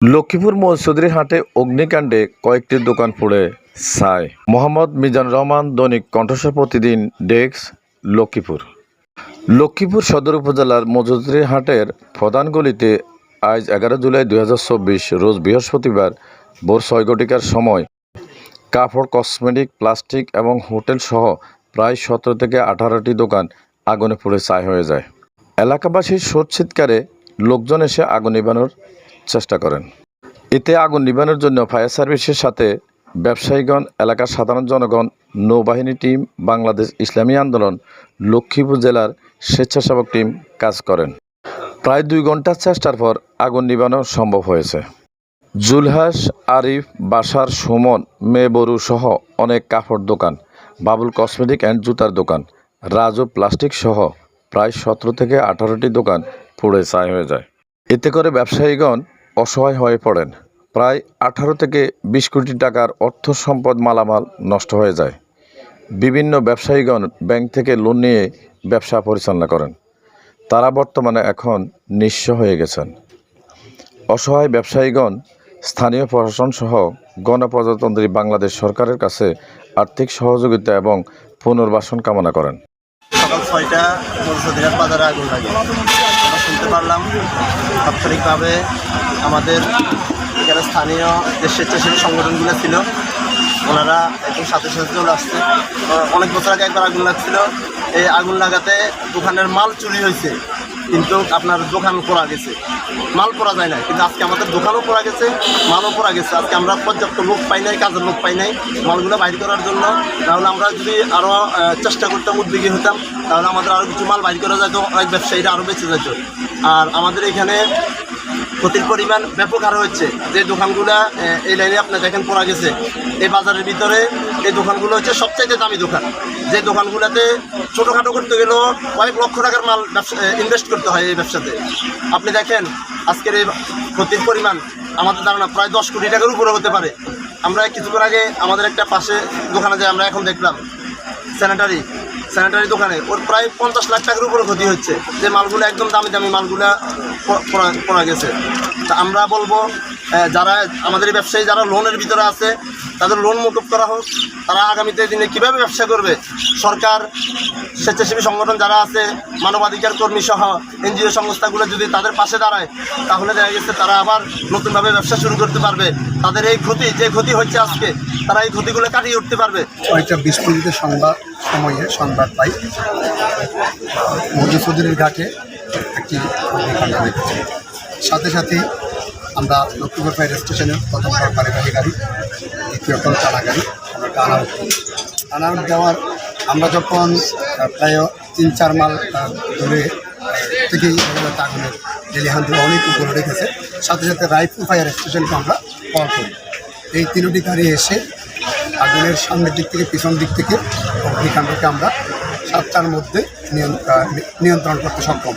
লক্ষ্মীপুর মৌসুদরি হাটে অগ্নিকাণ্ডে কয়েকটি দোকান পুড়ে ছাই। মোহাম্মদ মিজান রহমান দৈনিক কণ্ঠস্বর প্রতিদিন ডেস্ক, লক্ষ্মীপুর। লক্ষ্মীপুর সদর উপজেলার মজুদরি হাটের প্রধান গলিতে আজ এগারো জুলাই দু হাজার চব্বিশ রোজ বৃহস্পতিবার ভোর ছয় ঘটিকার সময় কাপড়, কসমেটিক, প্লাস্টিক এবং হোটেল সহ প্রায় সতেরো থেকে আঠারোটি দোকান আগুনে পুড়ে ছাই হয়ে যায়। এলাকাবাসীর সোট চিৎকারে লোকজন এসে আগুন নিবানোর চেষ্টা করেন। এতে আগুন নিবানোর জন্য ফায়ার সার্ভিসের সাথে ব্যবসায়ীগণ, এলাকার সাধারণ জনগণ, নৌবাহিনী টিম, বাংলাদেশ ইসলামী আন্দোলন, লক্ষ্মীপুর জেলার স্বেচ্ছাসেবক টিম কাজ করেন। প্রায় দুই ঘণ্টার চেষ্টার পর আগুন নিবানো সম্ভব হয়েছে। জুলহাস, আরিফ, বাসার সুমন মেবরু সহ অনেক কাপড় দোকান, বাবুল কসমেটিক অ্যান্ড জুতার দোকান, রাজু প্লাস্টিক সহ প্রায় সতেরো থেকে আঠারোটি দোকান পুড়ে ছাই হয়ে যায়। এতে করে ব্যবসায়ীগণ অসহায় হয়ে পড়েন। প্রায় আঠারো থেকে বিশ কোটি টাকার অর্থ সম্পদ মালামাল নষ্ট হয়ে যায়। বিভিন্ন ব্যবসায়ীগণ ব্যাংক থেকে লোন নিয়ে ব্যবসা পরিচালনা করেন। তারা বর্তমানে এখন নিঃস্ব হয়ে গেছেন। অসহায় ব্যবসায়ীগণ, স্থানীয় প্রশাসন সহ গণপ্রজাতন্ত্রী বাংলাদেশ সরকারের কাছে আর্থিক সহযোগিতা এবং পুনর্বাসন কামনা করেন। সকাল ছয়টা বাজারে আগুন লাগে। শুনতে পারলাম। তাৎক্ষণিকভাবে আমাদের এখানে স্থানীয় যে স্বেচ্ছাসেবী সংগঠনগুলো ছিল, ওনারা একদম সাথে সাথে চলে আসছে। অনেক বছর আগে একবার আগুন লাগছিল। এই আগুন লাগাতে দোকানের মাল চুরি হয়েছে। কিন্তু আপনার দোকান পড়া গেছে। মাল পড়া যায় না কিন্তু আজকে আমাদের দোকানও পড়া গেছে, মালও পড়া গেছে। আজকে আমরা পর্যাপ্ত লোক পাই নাই, কাজের লোক পাই নাই মালগুলো বাইর করার জন্য। তাহলে আমরা যদি আরও চেষ্টা করতাম, উদ্যোগী হতাম, তাহলে আমাদের আরও কিছু মাল বাইর করা যেত, অনেক ব্যবসায়ীরা আরও বেঁচে যেত। আর আমাদের এখানে ক্ষতির পরিমাণ ব্যাপক আরও হচ্ছে। যে দোকানগুলো এই লাইনে আপনার দেখেন পড়া গেছে। এই বাজারের ভিতরে এই দোকানগুলো হচ্ছে সবচাইতে দামি দোকান। যে দোকানগুলোতে ছোটোখাটো করতে গেলেও কয়েক লক্ষ টাকার মাল ব্যবসা ইনভেস্ট করতে হয় এই ব্যবসাতে। আপনি দেখেন, আজকের এই ক্ষতির পরিমাণ আমাদের ধারণা প্রায় দশ কোটি টাকার উপরে হতে পারে। আমরা কিছুক্ষণ আগে আমাদের একটা পাশে দোকানে যে আমরা এখন দেখলাম, স্যানিটারি। স্যানিটারি দোকানে, ওর প্রায় পঞ্চাশ লাখ টাকার উপরে ক্ষতি হচ্ছে, যে মালগুলো একদম দামি দামি মালগুলা পড়া গেছে। তা আমরা বলব যারা আমাদের ব্যবসায়ী, যারা লোনের ভিতরে আছে, তাদের লোন মুকুব করা হোক, তারা আগামীতে দিনে কীভাবে ব্যবসা করবে? সরকার, স্বেচ্ছাসেবী সংগঠন যারা আছে, মানবাধিকার কর্মী সহ এনজিও সংস্থাগুলো যদি তাদের পাশে দাঁড়ায়, তাহলে দেখা গেছে তারা আবার নতুনভাবে ব্যবসা শুরু করতে পারবে। তাদের এই ক্ষতি, যে ক্ষতি হচ্ছে আজকে তারা এই ক্ষতিগুলো কাটিয়ে উঠতে পারবে। ছয়টা মিনিটের সংবাদ সময়ে সংবাদ পাই। মধুসূদনের ঘাটে একটি অগ্নিকাণ্ড সাথে সাথে আমরা লক্ষ্মীপুর ফায়ার স্টেশনের প্রথম সরকারি গাড়ি দ্বিতীয়ত চালা গাড়ি আমরা আনাউট দেওয়ার আমরা যখন প্রায় তিন চার মাল ধরে থেকেই আগুনের ডেলিহান থেকে অনেক উপরে রেখেছে। সাথে সাথে রায়পুর ফায়ার স্টেশনকে আমরা কল করি। এই তিনটি গাড়ি এসে আগুনের সামনের দিক থেকে, পিছন দিক থেকে অগ্নিকাণ্ডকে আমরা সাতটার মধ্যে নিয়ন- নিয়ন্ত্রণ করতে সক্ষম।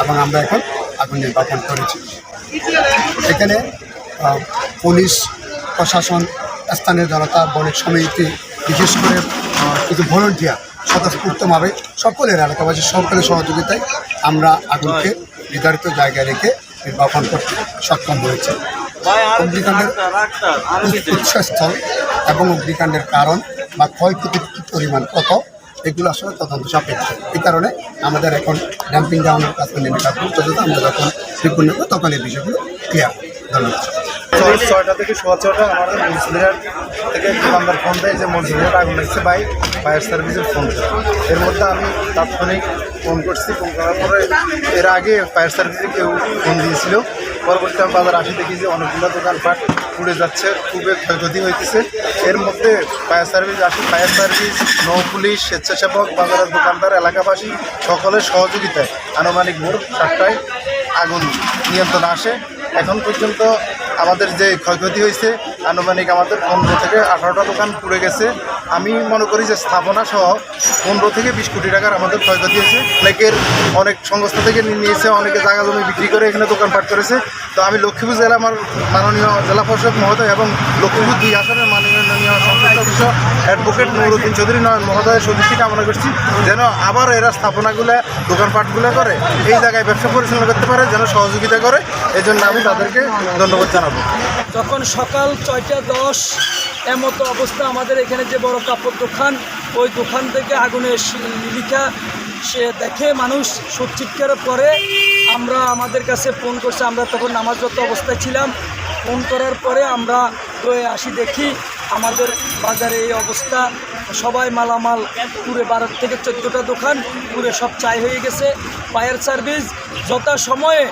এবং আমরা এখন আগুন নির্বাপন করেছি। এখানে পুলিশ, প্রশাসন, স্থানীয় জনতা, বণিক সমিতি, বিশেষ করে কিছু ভলেন্টিয়ার, স্বতঃস্ফূর্তভাবে সকলের, এলাকাবাসীর সকলের সহযোগিতায় আমরা আগুনকে নির্ধারিত জায়গায় রেখে নির্বাপন করতে সক্ষম হয়েছে। অগ্নিকাণ্ডের উৎসস্থল এবং অগ্নিকাণ্ডের কারণ বা ক্ষয়ক্ষতির কী পরিমাণ কত এগুলো আসলে তদন্ত সাপেক্ষ। এই কারণে আমাদের এখন ড্যাম্পিং ডাউনের কাছে নেমে কাজ করতে আমরা যখন বিপন্ন হব তখন এই বিষয়গুলো ক্লিয়ার ধন্যবাদ। ছয় ছয়টা থেকে সোয়া ছটা আমাদের মনসুরিয়ার থেকে দোকানদার ফোন দেয় যে মনসুরিয়ার আগুন লাগছে বাই ফায়ার সার্ভিসের ফোন দেয়। এর মধ্যে আমি তাৎক্ষণিক ফোন করছি ফোন করার পরে এর আগে ফায়ার সার্ভিসে কেউ ফোন দিয়েছিল। পরবর্তীতে আমি বাজার আসি, দেখি যে অনেকগুলো দোকানপাট পুড়ে যাচ্ছে, খুবই ক্ষয়ক্ষতি হইতেছে। এর মধ্যে ফায়ার সার্ভিস আসি, ফায়ার সার্ভিস নৌ পুলিশ স্বেচ্ছাসেবক, বাজারের দোকানদার, এলাকাবাসী সকলের সহযোগিতায় আনুমানিক ভোর সাতটায় আগুন নিয়ন্ত্রণ আসে। এখন পর্যন্ত আমাদের যে ক্ষয়ক্ষতি হয়েছে আনুমানিক আমাদের পনেরো থেকে আঠারোটা দোকান পুড়ে গেছে। আমি মনে করি যে স্থাপনা সহ পনেরো থেকে বিশ কোটি টাকার আমাদের ক্ষয়ক্ষতি হয়েছে। অনেকের, অনেক সংস্থা থেকে নিয়ে নিয়েছে, অনেকে জায়গা জমি বিক্রি করে এখানে দোকানপাট করেছে। তো আমি লক্ষ্মীপুর জেলা আমার মাননীয় জেলা পরিষদ মহোদয় এবং লক্ষ্মীপুর দুই আসনের মাননীয় সংসদ অফিস অ্যাডভোকেট নুরুদ্দিন চৌধুরী নয়ন মহোদয়ের সদস্য কামনা করছি যেন আবার এরা স্থাপনাগুলো, দোকানপাটগুলো করে, এই জায়গায় ব্যবসা পরিচালনা করতে পারে, যেন সহযোগিতা করে। এই জন্য আমি তাদেরকে ধন্যবাদ জানাব। যখন সকাল ছয়টা দশ, এমতো অবস্থা আমাদের এখানে যে বড় কাপড় দোকান, ওই দোকান থেকে আগুনের লিখা সে দেখে, মানুষ সুদ চিৎকার পরে আমরা আমাদের কাছে ফোন করছে, আমরা তখন নামাজরত অবস্থায় ছিলাম। ফোন করার পরে আমরা দয়ে আসি, দেখি আমাদের বাজারে এই অবস্থা। সবাই মালামাল, পুরে বারো থেকে চোদ্দোটা দোকান, পুরে সব চাই হয়ে গেছে। ফায়ার সার্ভিস যথা সময়ে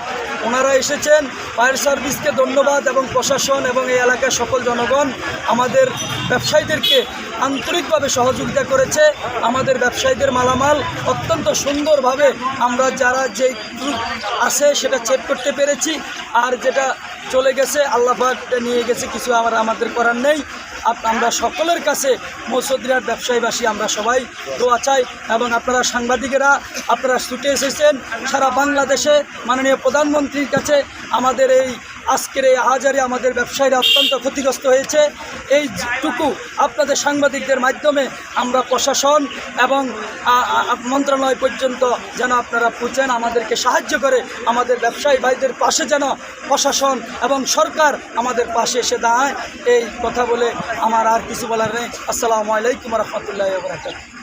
ওনারা এসেছেন, ফায়ার সার্ভিসকে ধন্যবাদ এবং প্রশাসন এবং এই এলাকার সকল জনগণ আমাদের ব্যবসায়ীদেরকে আন্তরিকভাবে সহযোগিতা করেছে। আমাদের ব্যবসায়ীদের মালামাল অত্যন্ত সুন্দরভাবে আমরা যারা যে আছে সেটা চেক করতে পেরেছি। আর যেটা চলে গেছে আল্লাহাক নিয়ে গেছে, কিছু আমার আমাদের করার নেই। আমরা সকলের কাছে মৌসুদ্দিনার ব্যবসায়ীবাসী, আমরা সবাই দোয়া চাই এবং আপনারা সাংবাদিকেরা, আপনারা ছুটে এসেছেন সারা বাংলাদেশে মাননীয় প্রধানমন্ত্রীর কাছে আমাদের এই আজকের এই আহাজারে আমাদের ব্যবসায়ীরা অত্যন্ত ক্ষতিগ্রস্ত হয়েছে। এইটুকু আপনাদের সাংবাদিকদের মাধ্যমে আমরা প্রশাসন এবং মন্ত্রণালয় পর্যন্ত যেন আপনারা পৌঁছেন আমাদেরকে সাহায্য করে আমাদের ব্যবসায়ী ভাইদের পাশে যেন প্রশাসন এবং সরকার আমাদের পাশে এসে দাঁড়ায়। এই কথা বলে আমার আর কিছু বলার নেই। আসসালামু আলাইকুম রহমতুল্লাহ বরাকাতুহু।